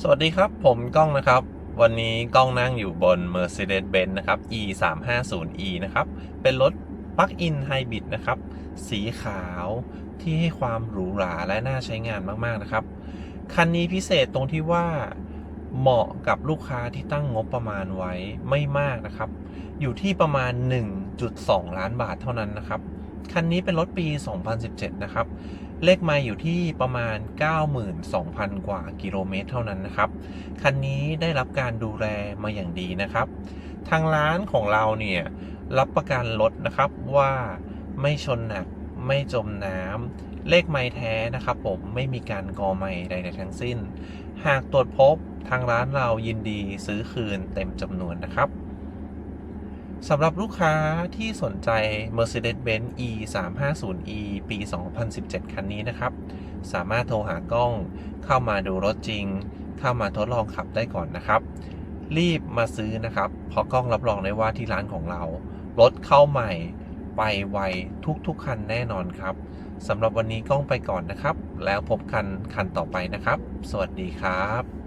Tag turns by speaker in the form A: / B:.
A: สวัสดีครับ ผมก้องนะครับ วันนี้ก้องนั่งอยู่บน Mercedes-Benz นะครับ E 3 5 0 E นะครับ เป็นรถปลั๊กอินไฮบริดนะครับ สีขาวที่ให้ความหรูหราและน่าใช้งานมากๆนะครับ คันนี้พิเศษตรงที่ว่าเหมาะกับลูกค้าที่ตั้งงบประมาณไว้ไม่มากนะครับ อยู่ที่ประมาณ 1.2 ล้านบาทเท่านั้นนะครับ คันนี้เป็นรถปี 2017 นะครับ เลขไมาอยู่ที่ประมาณ 92,000 กว่ากิโลเมตรเท่านั้นนะครับ คันนี้ได้รับการดูแลมาอย่างดีนะครับ ทางร้านของเราเนี่ย รับประกันรถนะครับว่าไม่ชนหนักไม่จมน้ำ เลขไม้แท้นะครับผมไม่มีการกอไม้ใดๆทั้งสิ้น หากตรวจพบทางร้านเรายินดีซื้อคืนเต็มจำนวนนะครับ สำหรับลูกค้าที่สนใจ Mercedes-Benz E 3 5 0 E ปี 2017 คันนี้นะครับ สามารถโทรหากล้องเข้ามาดูรถจริง เข้ามาทดลองขับได้ก่อนนะครับ รีบมาซื้อนะครับ เพราะกล้องรับรองได้ว่าที่ร้านของเรา รถเข้าใหม่ไปไวทุกๆ คันแน่นอนครับสำหรับวันนี้กล้องไปก่อนนะครับ แล้วพบกันคันต่อไปนะครับ สวัสดีครับ